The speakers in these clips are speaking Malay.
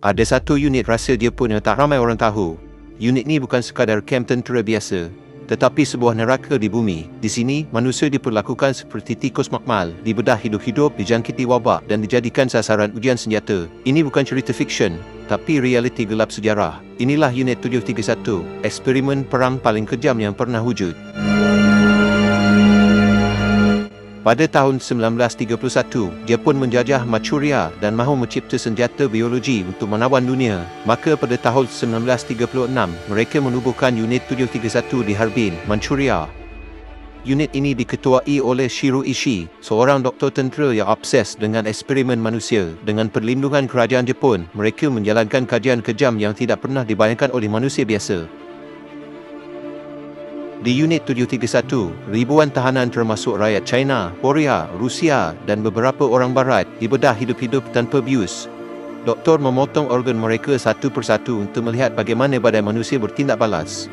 Ada satu unit rasa dia pun yang tak ramai orang tahu. Unit ni bukan sekadar kamp tentera biasa, tetapi sebuah neraka di bumi. Di sini, manusia diperlakukan seperti tikus makmal, dibedah hidup-hidup, dijangkiti wabak dan dijadikan sasaran ujian senjata. Ini bukan cerita fiksyen, tapi realiti gelap sejarah. Inilah Unit 731, eksperimen perang paling kejam yang pernah wujud. Pada tahun 1931, dia pun menjajah Manchuria dan mahu mencipta senjata biologi untuk menawan dunia. Maka pada tahun 1936, mereka menubuhkan Unit 731 di Harbin, Manchuria. Unit ini diketuai oleh Shiro Ishii, seorang doktor tentera yang obses dengan eksperimen manusia. Dengan perlindungan kerajaan Jepun, mereka menjalankan kajian kejam yang tidak pernah dibayangkan oleh manusia biasa. Di Unit 731, ribuan tahanan termasuk rakyat China, Korea, Rusia dan beberapa orang barat dibedah hidup-hidup tanpa bius. Doktor memotong organ mereka satu persatu untuk melihat bagaimana badan manusia bertindak balas.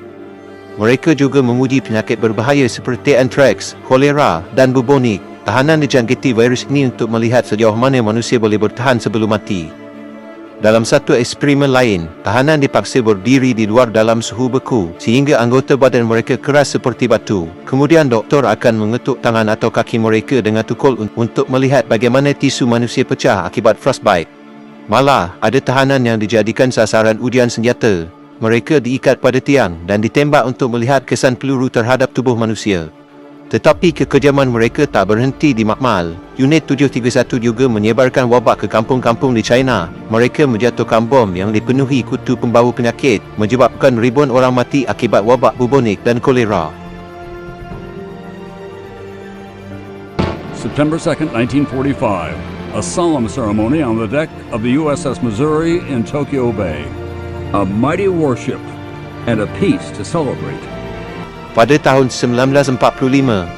Mereka juga menguji penyakit berbahaya seperti anthrax, kolera dan bubonik. Tahanan dijangkiti virus ini untuk melihat sejauh mana manusia boleh bertahan sebelum mati. Dalam satu eksperimen lain, tahanan dipaksa berdiri di luar dalam suhu beku sehingga anggota badan mereka keras seperti batu. Kemudian doktor akan mengetuk tangan atau kaki mereka dengan tukul un- untuk melihat bagaimana tisu manusia pecah akibat frostbite. Malah, ada tahanan yang dijadikan sasaran ujian senjata. Mereka diikat pada tiang dan ditembak untuk melihat kesan peluru terhadap tubuh manusia. Tetapi kekejaman mereka tak berhenti di Makmal. Unit 731 juga menyebarkan wabak ke kampung-kampung di China. Mereka menjatuhkan bom yang dipenuhi kutu pembawa penyakit, menyebabkan ribuan orang mati akibat wabak bubonik dan kolera. September 2nd, 1945. A solemn ceremony on the deck of the USS Missouri in Tokyo Bay. a mighty warship, and a peace to celebrate. Pada tahun 1945,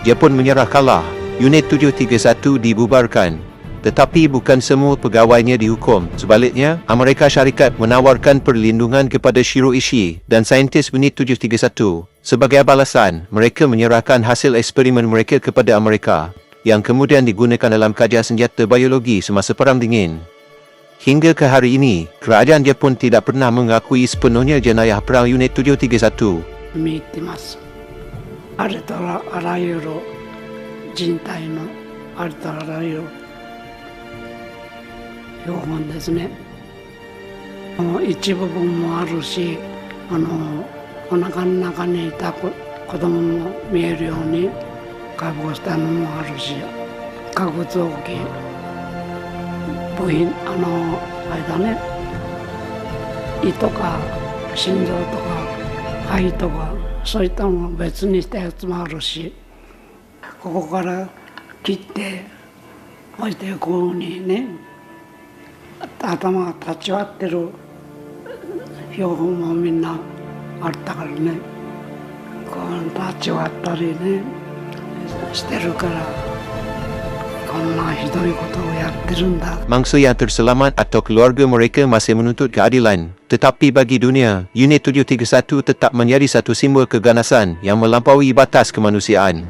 dia pun menyerah kalah. Unit 731 dibubarkan. Tetapi bukan semua pegawainya dihukum. Sebaliknya, Amerika Syarikat menawarkan perlindungan kepada Shiro Ishii dan saintis Unit 731. Sebagai balasan, mereka menyerahkan hasil eksperimen mereka kepada Amerika yang kemudian digunakan dalam kajian senjata biologi semasa Perang Dingin. Hingga ke hari ini, kerajaan Jepun tidak pernah mengakui sepenuhnya jenayah perang Unit 731. ありとあらゆる人体のありとあらゆる標本ですね。一部分もあるしあのお腹の中にいた子子供も見えるように解剖したのもあるし下骨臓器部品あのあれだね。胃とか心臓とか肺とかそういったも別にしたやつもあるしここから切ってこうしてこういうふうにね頭が立ち割ってる標本もみんなあったからねこう立ち割ったりねしてるから。Mangsa yang terselamat atau keluarga mereka masih menuntut keadilan. Tetapi bagi dunia, Unit 731 tetap menjadi satu simbol keganasan yang melampaui batas kemanusiaan.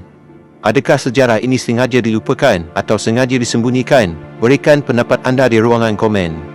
Adakah sejarah ini sengaja dilupakan atau sengaja disembunyikan? Berikan pendapat anda di ruangan komen.